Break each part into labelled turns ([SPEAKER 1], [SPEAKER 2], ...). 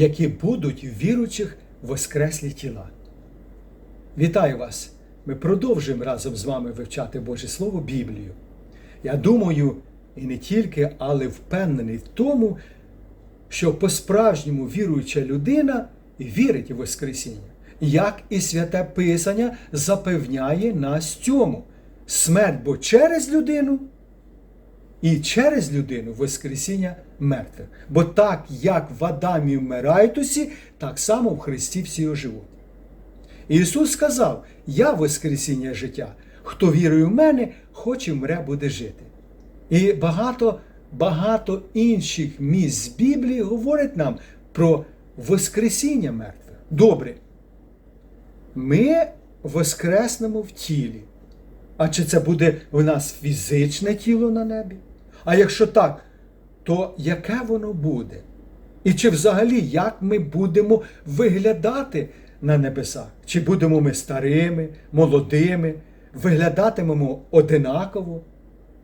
[SPEAKER 1] які будуть в віручих воскреслі тіла. Вітаю вас! Ми продовжуємо разом з вами вивчати Боже Слово Біблію. Я думаю, і не тільки, але впевнений в тому, що по-справжньому віруюча людина вірить у Воскресіння, як і святе Писання запевняє нас цьому. Смерть бо через людину і через людину Воскресіння мертвих. Бо так, як в Адамі вмирають усі, так само в Христі всі оживуть. Ісус сказав: Я Воскресіння життя. Хто вірує в мене, хоч і вмре, буде жити. І багато багато інших місць з Біблії говорять нам про Воскресіння мертвих. Добре. Ми воскреснемо в тілі. А чи це буде у нас фізичне тіло на небі? А якщо так, то яке воно буде? І чи взагалі як ми будемо виглядати на небесах? Чи будемо ми старими, молодими, виглядатимемо одинаково?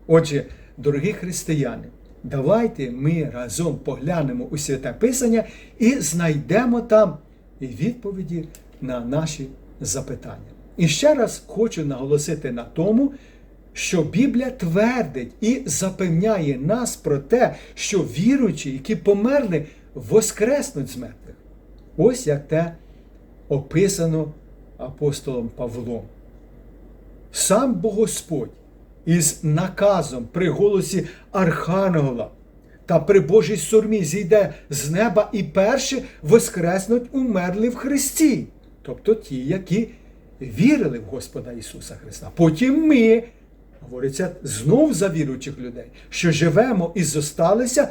[SPEAKER 1] Отже, дорогі християни, давайте ми разом поглянемо у святе Писання і знайдемо там відповіді на наші запитання. І ще раз хочу наголосити на тому, що Біблія твердить і запевняє нас про те, що віруючі, які померли, воскреснуть з мертвих. Ось як те описано апостолом Павлом. Сам Бог Господь із наказом при голосі Архангела та при Божій сурмі зійде з неба і перші воскреснуть умерли в Христі, тобто ті, які вірили в Господа Ісуса Христа. Потім ми, говориться знов за віруючих людей, що живемо і зосталися,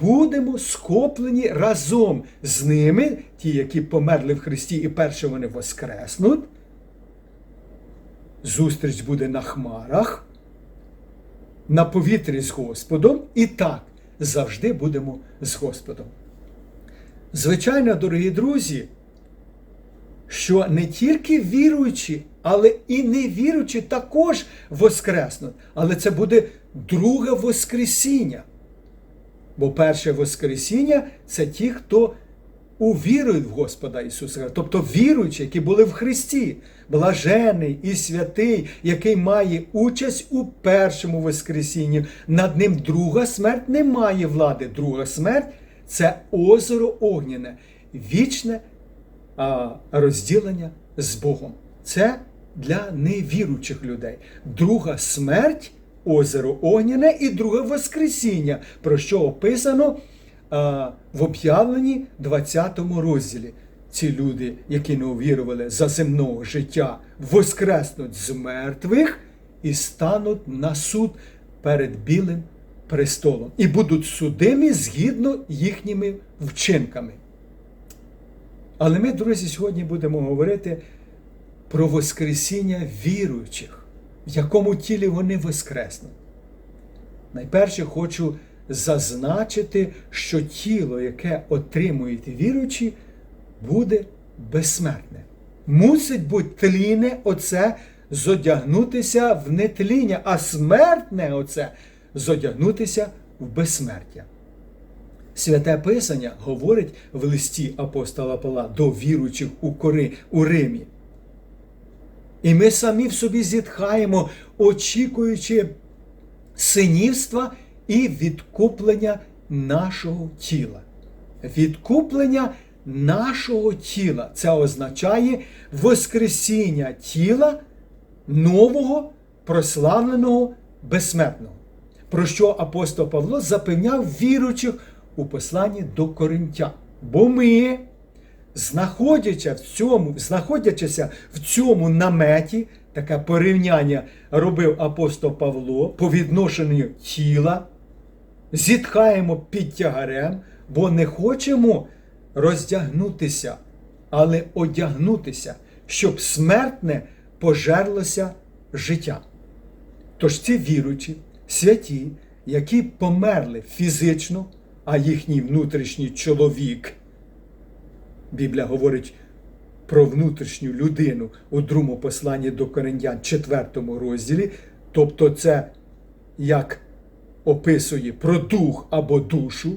[SPEAKER 1] будемо скоплені разом з ними, ті, які померли в Христі, і перше вони воскреснуть. Зустріч буде на хмарах, на повітрі з Господом, і так завжди будемо з Господом. Звичайно, дорогі друзі, що не тільки віруючі, але і невіруючі також воскреснуть. Але це буде друге Воскресіння. Бо перше Воскресіння це ті, хто увірують в Господа Ісуса, тобто віруючі, які були в Христі, блажений і святий, який має участь у першому Воскресінні. Над ним друга смерть не має влади. Друга смерть це озеро огняне, вічне розділення з Богом. Це для невіруючих людей. Друга смерть, озеро огняне і друге Воскресіння, про що описано а, в об'явленні 20 розділі. Ці люди, які не увірували за земного життя, воскреснуть з мертвих і стануть на суд перед білим престолом і будуть судимі згідно їхніми вчинками. Але ми, друзі, сьогодні будемо говорити про Воскресіння віруючих, в якому тілі вони воскреснуть. Найперше хочу зазначити, що тіло, яке отримують віруючі, буде безсмертне. Мусить бути тліне оце зодягнутися в нетління, а смертне оце зодягнутися в безсмертя. Святе Писання говорить в листі апостола Павла до віруючих у кори у Римі. І ми самі в собі зітхаємо, очікуючи синівства і відкуплення нашого тіла. Відкуплення нашого тіла. Це означає Воскресіння тіла нового, прославленого, безсмертного. Про що апостол Павло запевняв віруючих у посланні до Коринтян. Бо ми, знаходячися в цьому, знаходячися в цьому наметі, таке порівняння робив апостол Павло по відношенню тіла, зітхаємо під тягарем, бо не хочемо роздягнутися, але одягнутися, щоб смертне пожерлося життя. Тож ці віруючі, святі, які померли фізично, а їхній внутрішній чоловік. Біблія говорить про внутрішню людину у другому посланні до Коринтян, 4 розділі. Тобто, це як описує про дух або душу.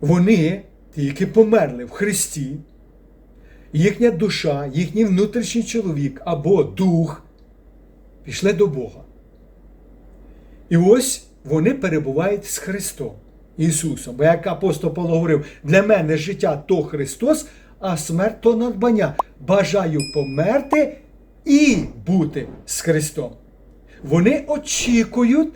[SPEAKER 1] вони, ті, які померли в Христі, їхня душа, їхній внутрішній чоловік або дух пішли до Бога. І ось вони перебувають з Христом, Ісусом. Бо як апостол Павло говорив, для мене життя то Христос, а смерть то надбання. Бажаю померти і бути з Христом. Вони очікують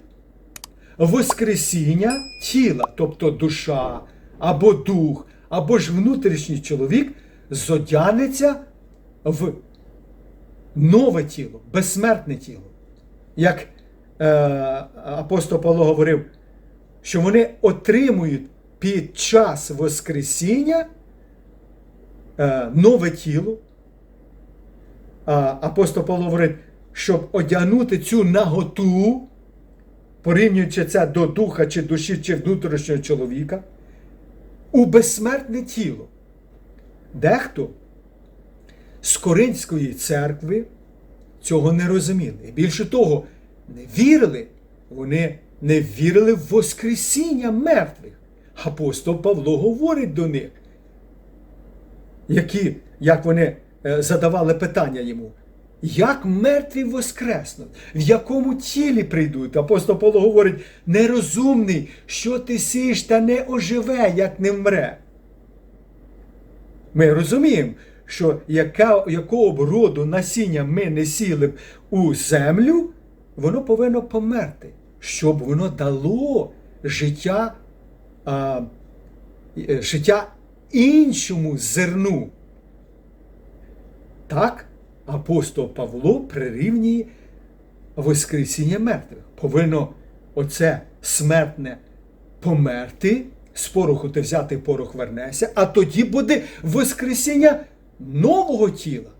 [SPEAKER 1] Воскресіння тіла, тобто душа, або дух, або ж внутрішній чоловік зодягнеться в нове тіло, безсмертне тіло. Як е, апостол Павло говорив, що вони отримують під час Воскресіння е, нове тіло. Апостол Павло говорить, щоб одягнути цю наготу, порівнюючи це до духа чи душі, чи внутрішнього чоловіка, у безсмертне тіло. Дехто з Коринської церкви цього не розуміли. І більше того, не вірили, вони не вірили в Воскресіння мертвих. Апостол Павло говорить до них, які, як вони е, задавали питання йому. Як мертві воскреснуть, в якому тілі прийдуть? Апостол Павло говорить, нерозумний, що ти сієш та не оживе, як не вмре. Ми розуміємо, що яка, якого б роду насіння ми не сіли б у землю, воно повинно померти, щоб воно дало життя, а, е, життя іншому зерну. Так, апостол Павло прирівнює Воскресіння мертвих. Повинно оце смертне померти, з пороху ти взяти порох вернеся, а тоді буде Воскресіння нового тіла.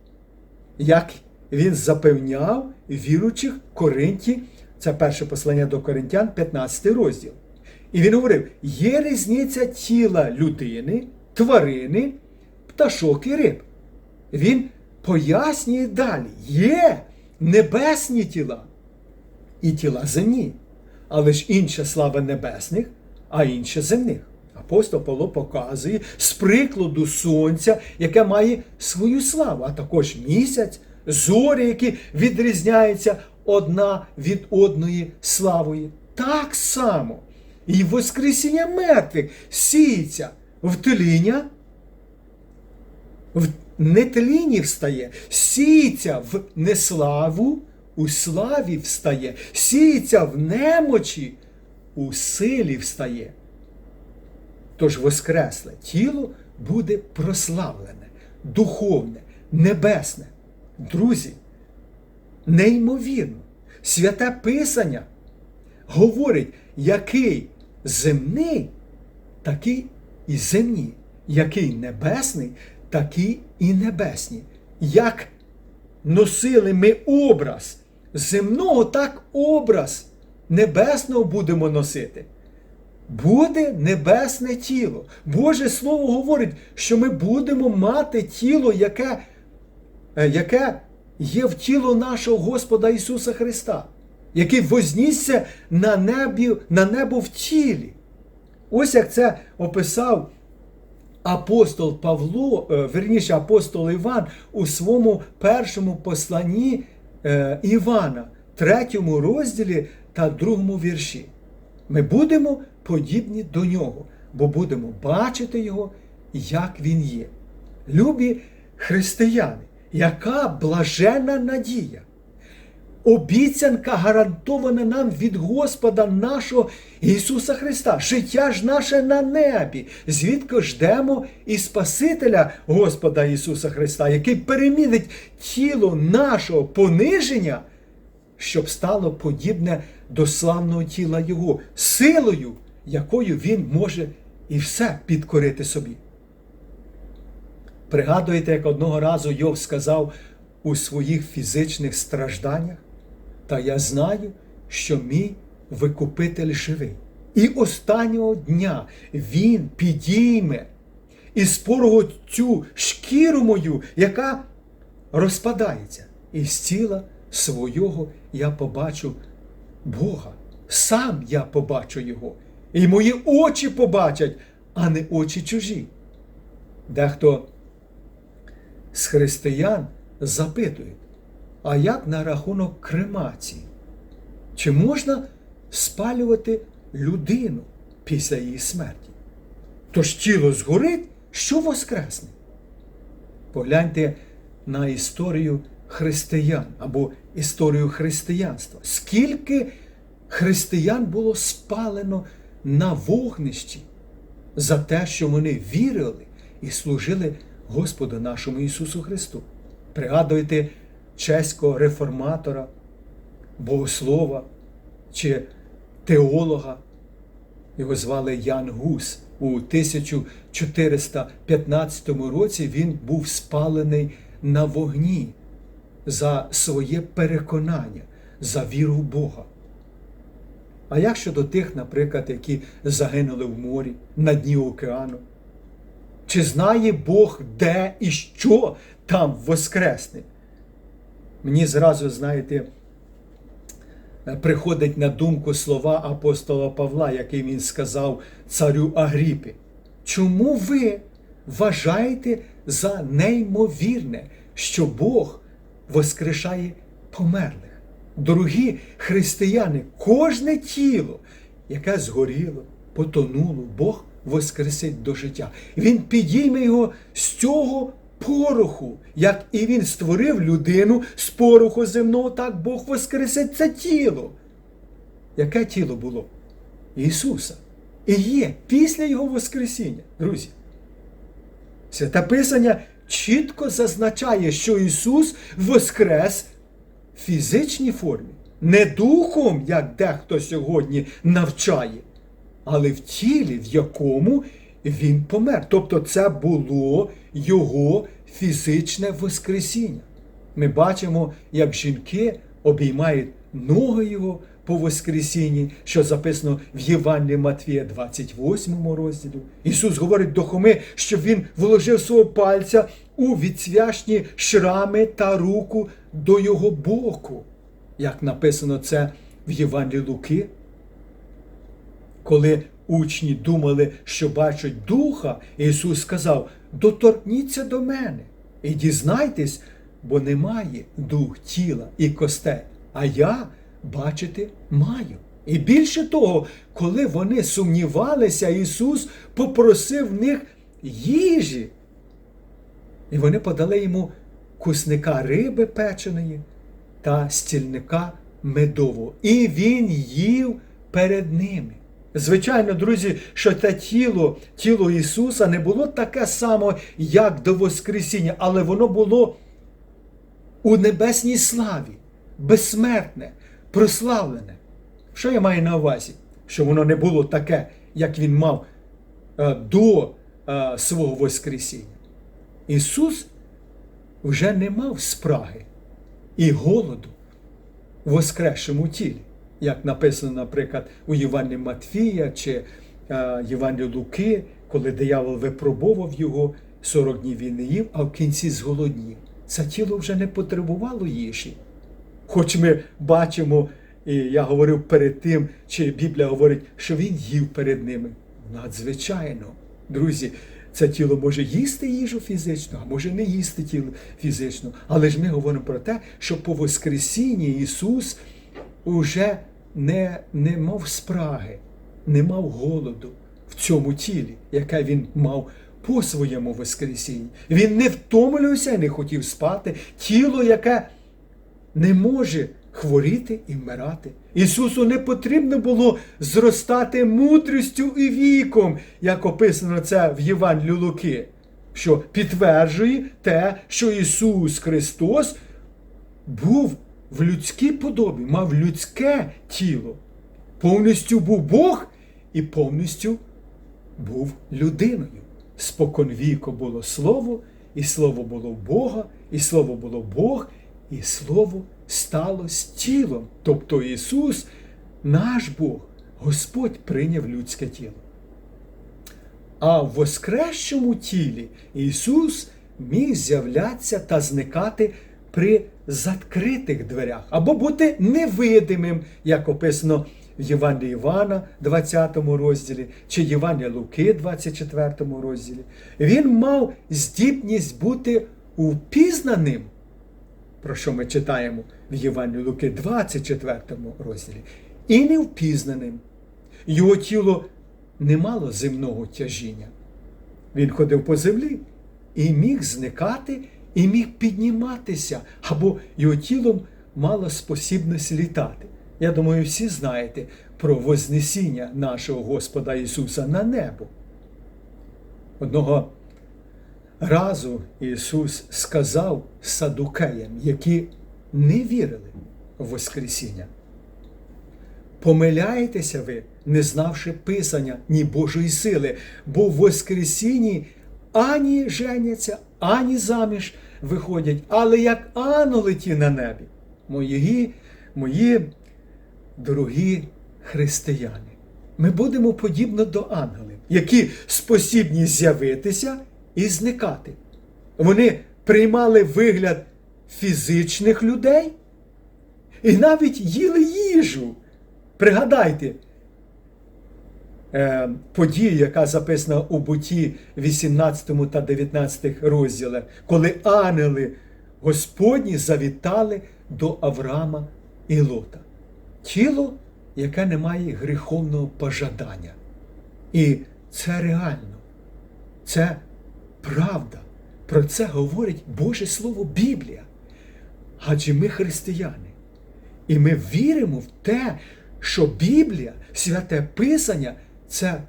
[SPEAKER 1] Як він запевняв віручих Коринті, це перше послання до Коринтян, 15 розділ. І він говорив: є різниця тіла людини, тварини, пташок і риб. Він пояснює далі: є небесні тіла і тіла земні, але ж інша слава небесних, а інша земних. Апостол Павло показує з прикладу сонця, яке має свою славу, а також місяць, зорі, які відрізняються одна від одної славою. Так само і Воскресіння мертвих сіється в тління, в нетлінні встає, сіється в неславу, у славі встає, сіється в немочі, у силі встає. Тож воскресле тіло буде прославлене, духовне, небесне. Друзі, неймовірно, святе Писання говорить, який земний, такий і земні, який небесний, такі і небесні. Як носили ми образ земного, так образ небесного будемо носити. Буде небесне тіло. Боже Слово говорить, що ми будемо мати тіло, яке, е, яке є в тіло нашого Господа Ісуса Христа, який вознісся на, небі, на небо в тілі. Ось як це описав апостол Павло, е, верніше апостол Іван у своєму першому посланні е, Івана, третьому розділі та другому вірші. Ми будемо подібні до нього, бо будемо бачити Його, як Він є. Любі християни, яка блаженна надія! Обіцянка гарантована нам від Господа нашого Ісуса Христа. Життя ж наше на небі, звідки ждемо і Спасителя Господа Ісуса Христа, який перемінить тіло нашого пониження, щоб стало подібне до славного тіла Його, силою, якою Він може і все підкорити собі. Пригадуєте, як одного разу Йов сказав у своїх фізичних стражданнях? Та я знаю, що мій викупитель живий. І останнього дня він підійме і спорого цю шкіру мою, яка розпадається. І з тіла свого я побачу Бога. Сам я побачу Його. І мої очі побачать, а не очі чужі. Дехто з християн запитує, а як на рахунок кремації? Чи можна спалювати людину після її смерті? Тож тіло згорить, що воскресне? Погляньте на історію християн або історію християнства. Скільки християн було спалено на вогнищі за те, що вони вірили і служили Господу нашому Ісусу Христу. Пригадуйте чеського реформатора, богослова чи теолога. Його звали Ян Гус. У 1415 році він був спалений на вогні за своє переконання, за віру в Бога. А як щодо тих, наприклад, які загинули в морі, на дні океану? Чи знає Бог, де і що там воскресне? Мені зразу, знаєте, приходить на думку слова апостола Павла, який він сказав царю Агріпі. Чому ви вважаєте за неймовірне, що Бог воскрешає померлих? Дорогі християни, кожне тіло, яке згоріло, потонуло, Бог воскресить до життя. Він підійме його з цього пороху, як і він створив людину з пороху земного, так Бог воскресить це тіло. Яке тіло було? Ісуса. І є після Його Воскресіння, друзі. Святе Писання чітко зазначає, що Ісус воскрес в фізичній формі, не духом, як дехто сьогодні навчає, але в тілі, в якому Він помер. Тобто це було Його фізичне Воскресіння. Ми бачимо, як жінки обіймають ноги Його по Воскресінні, що записано в Євангелії Матвія, 28 розділі. Ісус говорить до Хоми, щоб він вложив свого пальця у відсвяшні шрами та руку до його боку. Як написано це в Євангелії Луки. Коли учні думали, що бачать Духа, Ісус сказав: доторкніться до мене і дізнайтесь, бо немає дух тіла і костей, а я бачити маю. І більше того, коли вони сумнівалися, Ісус попросив в них їжі. І вони подали йому кусника риби печеної та стільника медового. І він їв перед ними. Звичайно, друзі, що те тіло, тіло Ісуса не було таке само, як до Воскресіння, але воно було у небесній славі, безсмертне, прославлене. Що я маю на увазі? Що воно не було таке, як він мав е, до е, свого Воскресіння. Ісус вже не мав спраги і голоду в воскресшому тілі, як написано, наприклад, у Євангелії Матфія чи е, Євангелії Луки, коли диявол випробував його, 40 днів він не їв, а в кінці зголоднів. Це тіло вже не потребувало їжі. Хоч ми бачимо, і я говорив перед тим, чи Біблія говорить, що він їв перед ними. Надзвичайно, друзі, це тіло може їсти їжу фізично, а може не їсти тіло фізично. Але ж ми говоримо про те, що по Воскресінні Ісус уже не, не мав спраги, не мав голоду в цьому тілі, яке Він мав по своєму Воскресінні. Він не втомлювався і не хотів спати. Тіло, яке не може хворіти і вмирати. Ісусу не потрібно було зростати мудрістю і віком, як описано це в Євангелію Луки, що підтверджує те, що Ісус Христос був в людській подобі, мав людське тіло. Повністю був Бог і повністю був людиною. Споконвіко було Слово, і Слово було Бога, і Слово було Бог, і Слово стало з тілом. Тобто Ісус, наш Бог, Господь прийняв людське тіло. А в воскресшому тілі Ісус міг з'являтися та зникати при закритих дверях, або бути невидимим, як описано в Євангелії Івана, 20 розділі, чи Євангелія Луки, 24 розділі. Він мав здібність бути упізнаним, про що ми читаємо в Євангелії Луки, 24 розділі, і невпізнаним. Його тіло не мало земного тяжіння. Він ходив по землі і міг зникати, і міг підніматися, або його тілом мало спосібність літати. Я думаю, всі знаєте про Вознесіння нашого Господа Ісуса на небо. Одного разу Ісус сказав садукеям, які не вірили в Воскресіння. Помиляєтеся ви, не знавши Писання, ні Божої сили, бо в Воскресінні ані женяться, ані заміж виходять, але як ангели ті на небі. Мої, мої дорогі християни, ми будемо подібно до ангелів, які спосібні з'явитися і зникати. Вони приймали вигляд фізичних людей і навіть їли їжу. Пригадайте подію, яка записана у буті 18 та 19 розділах, коли ангели Господні завітали до Авраама і Лота. Тіло, яке не має гріховного пожадання. І це реально, це правда. Про це говорить Боже Слово Біблія. Адже ми християни. І ми віримо в те, що Біблія, святе Писання це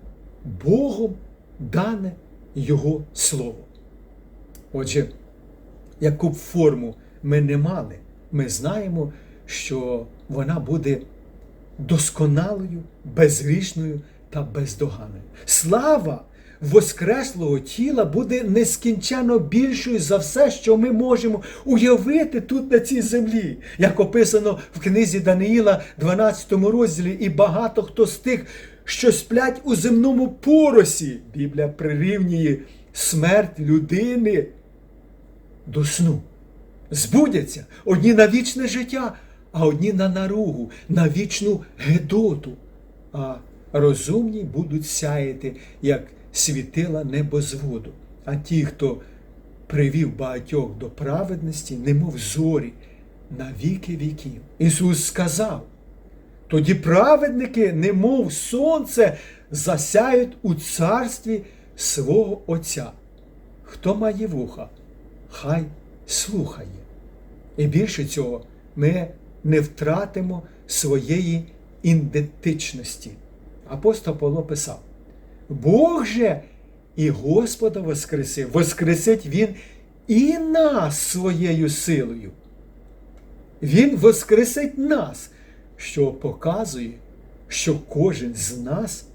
[SPEAKER 1] Богом дане Його Слово. Отже, яку б форму ми не мали, ми знаємо, що вона буде досконалою, безгрішною та бездоганною. Слава Воскреслого тіла буде нескінченно більшою за все, що ми можемо уявити тут на цій землі, як описано в книзі Даниїла, 12 розділі, і багато хто з тих, що сплять у земному поросі. Біблія прирівнює смерть людини до сну. Збудяться одні на вічне життя, а одні на наругу, на вічну гедоту. А розумні будуть сяяти, як світила небозводу. А ті, хто привів багатьох до праведності, немов зорі, на віки віків. Ісус сказав: тоді праведники, немов сонце, засяють у царстві свого Отця. Хто має вуха, хай слухає. І більше цього, ми не втратимо своєї ідентичності. Апостол Павло писав: Бог же і Господа Воскресив, Воскресить Він і нас своєю силою. Він воскресить нас, що показує, що кожен з нас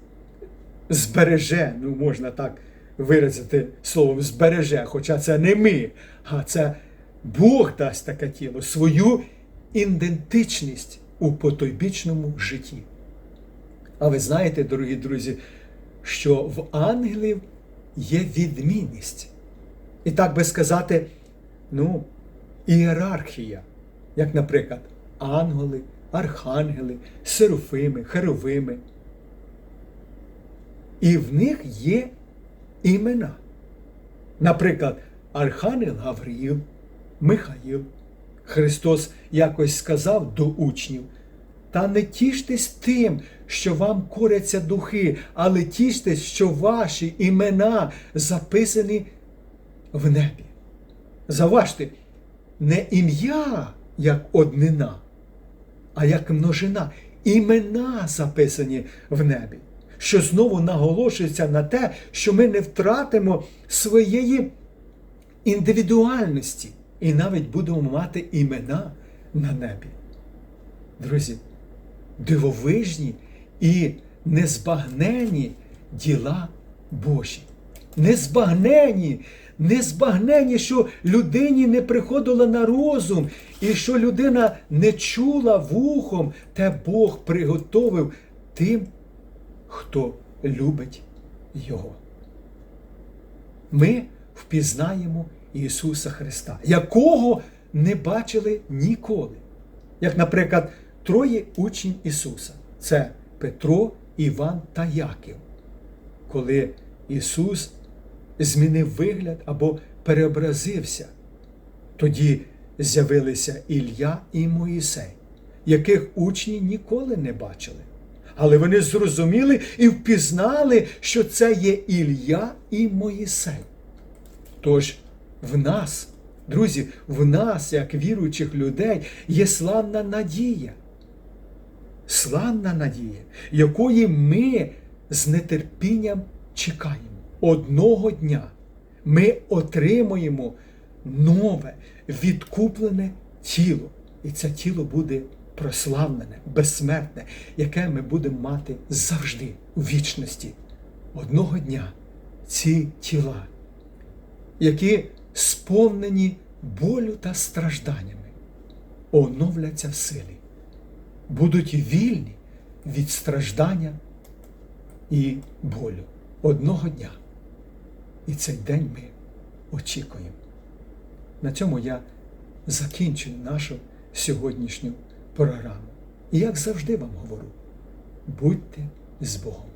[SPEAKER 1] збереже, ну можна так виразити словом, збереже, хоча це не ми, а це Бог дасть таке тіло, свою ідентичність у потойбічному житті. А ви знаєте, дорогі друзі, що в ангелів є відмінність. І так би сказати, ну, ієрархія, як, наприклад, ангели, архангели, серуфими, херовими. І в них є імена. Наприклад, Архангел Гавриїл, Михаїл. Христос якось сказав до учнів. Та не тіштесь тим, що вам коряться духи, але тіштесь, що ваші імена записані в небі. Заважте, не ім'я як однина, а як множина. Імена записані в небі, що знову наголошується на те, що ми не втратимо своєї індивідуальності і навіть будемо мати імена на небі. Друзі, дивовижні і незбагнені діла Божі. Незбагнені, незбагнені, що людині не приходило на розум, і що людина не чула вухом, те Бог приготовив тим, хто любить Його. Ми впізнаємо Ісуса Христа, якого не бачили ніколи. Як, наприклад, троє учнів Ісуса це Петро, Іван та Яків, коли Ісус змінив вигляд або переобразився. Тоді з'явилися Ілля і Моїсей, яких учні ніколи не бачили. Але вони зрозуміли і впізнали, що це є Ілля і Моїсей. Тож в нас, друзі, в нас, як віруючих людей, є славна надія. Славна надія, якої ми з нетерпінням чекаємо. Одного дня ми отримуємо нове, відкуплене тіло. І це тіло буде прославлене, безсмертне, яке ми будемо мати завжди у вічності. Одного дня ці тіла, які сповнені болю та стражданнями, оновляться в силі, будуть вільні від страждання і болю одного дня. І цей день ми очікуємо. На цьому я закінчую нашу сьогоднішню програму. І як завжди вам говорю, будьте з Богом.